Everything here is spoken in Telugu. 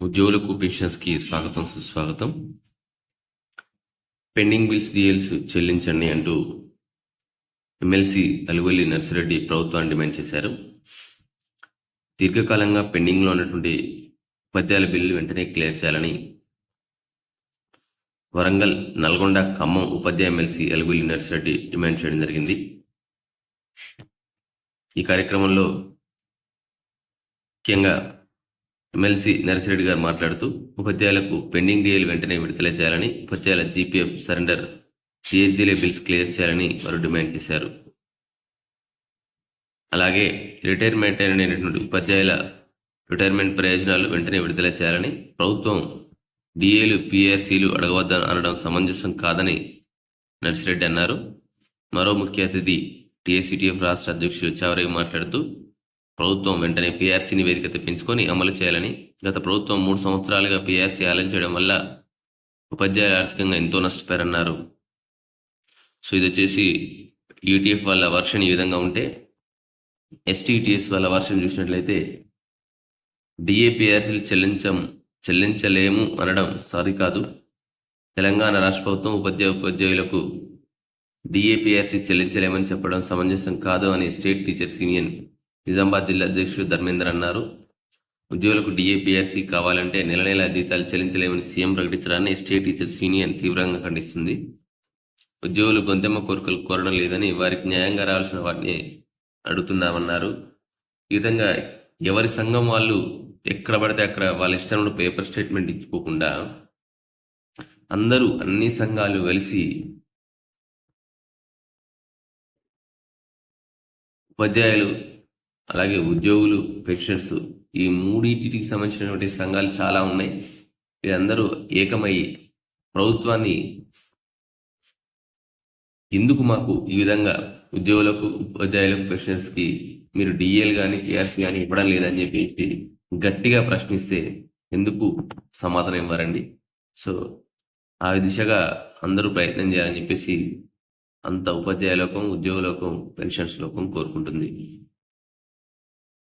ఉద్యోగులకు పెన్షన్స్కి స్వాగతం సుస్వాగతం. పెండింగ్ బిల్స్ డిఎల్స్ చెల్లించండి అంటూ ఎమ్మెల్సీ అలువల్లి నర్సిరెడ్డి ప్రభుత్వాన్ని డిమాండ్ చేశారు. దీర్ఘకాలంగా పెండింగ్లో ఉన్నటువంటి ఉపాధ్యాయుల బిల్లు వెంటనే క్లియర్ చేయాలని వరంగల్ నల్గొండ ఖమ్మం ఉపాధ్యాయ ఎమ్మెల్సీ అలువల్లి నర్సిరెడ్డి డిమాండ్ చేయడం జరిగింది. ఈ కార్యక్రమంలో ముఖ్యంగా ఎమ్మెల్సీ నర్సిరెడ్డి గారు మాట్లాడుతూ ఉపాధ్యాయులకు పెండింగ్ డీఏలు వెంటనే విడుదల చేయాలని ఉపాధ్యాయుల జీపీఎఫ్ సరెండర్ సిహెచ్జీలే బిల్స్ క్లియర్ చేయాలని వారు డిమాండ్ చేశారు. అలాగే రిటైర్మెంట్ అయినటువంటి ఉపాధ్యాయుల రిటైర్మెంట్ ప్రయోజనాలు వెంటనే విడుదల చేయాలని ప్రభుత్వం డిఏలు పిఆర్సీలు అడగవద్దని అనడం సమంజసం కాదని నర్సిరెడ్డి అన్నారు. మరో ముఖ్య అతిథి టీఎస్సిటిఎఫ్ రాష్ట్ర అధ్యక్షుడు చావరయ్య మాట్లాడుతూ ప్రభుత్వం వెంటనే పీఆర్సీ నివేదిక పెంచుకొని అమలు చేయాలని గత ప్రభుత్వం మూడు సంవత్సరాలుగా పీఆర్సీ ఆలోచించడం వల్ల ఉపాధ్యాయులు ఆర్థికంగా ఎంతో నష్టపోయారన్నారు. సో ఇది వచ్చేసి యూటీఎఫ్ వాళ్ళ వర్షన్ ఈ విధంగా ఉంటే ఎస్టీటీఎస్ వాళ్ళ వర్షన్ చూసినట్లయితే డిఏపిఆర్సీలు చెల్లించం చెల్లించలేము అనడం సరికాదు తెలంగాణ రాష్ట్ర ప్రభుత్వం ఉపాధ్యాయ ఉపాధ్యాయులకు డిఏపిఆర్సీ చెల్లించలేమని చెప్పడం సమంజసం కాదు అని స్టేట్ టీచర్స్ యూనియన్ నిజామాబాద్ జిల్లా అధ్యక్షుడు ధర్మేందర్ అన్నారు. ఉద్యోగులకు డిఏపిఎస్సి కావాలంటే నెల నెల జీతాలు చెల్లించలేమని సీఎం ప్రకటించడాన్ని స్టేట్ టీచర్స్ యూనియన్ తీవ్రంగా ఖండిస్తుంది. ఉద్యోగులు గొంతెమ్మ కోరికలు కోరడం లేదని వారికి న్యాయంగా రావాల్సిన వాటిని అడుగుతున్నామన్నారు. ఈ విధంగా ఎవరి సంఘం వాళ్ళు ఎక్కడ పడితే అక్కడ వాళ్ళ ఇష్టంలో పేపర్ స్టేట్మెంట్ ఇచ్చుకోకుండా అందరూ అన్ని సంఘాలు కలిసి ఉపాధ్యాయులు అలాగే ఉద్యోగులు పెన్షన్స్ ఈ మూడింటికి సంబంధించినటువంటి సంఘాలు చాలా ఉన్నాయి. వీరందరూ ఏకమై ప్రభుత్వాన్ని ఎందుకు మాకు ఈ విధంగా ఉద్యోగులకు ఉపాధ్యాయులకు పెన్షన్స్కి మీరు డిఎల్ కానీ కేఆర్పి కానీ ఇవ్వడం లేదని చెప్పేసి గట్టిగా ప్రశ్నిస్తే ఎందుకు సమాధానం ఇవ్వరండి? సో ఆ దిశగా అందరూ ప్రయత్నం చేయాలని చెప్పేసి అంత ఉపాధ్యాయ లోకం ఉద్యోగ లోకం పెన్షన్స్ లోకం కోరుకుంటుంది.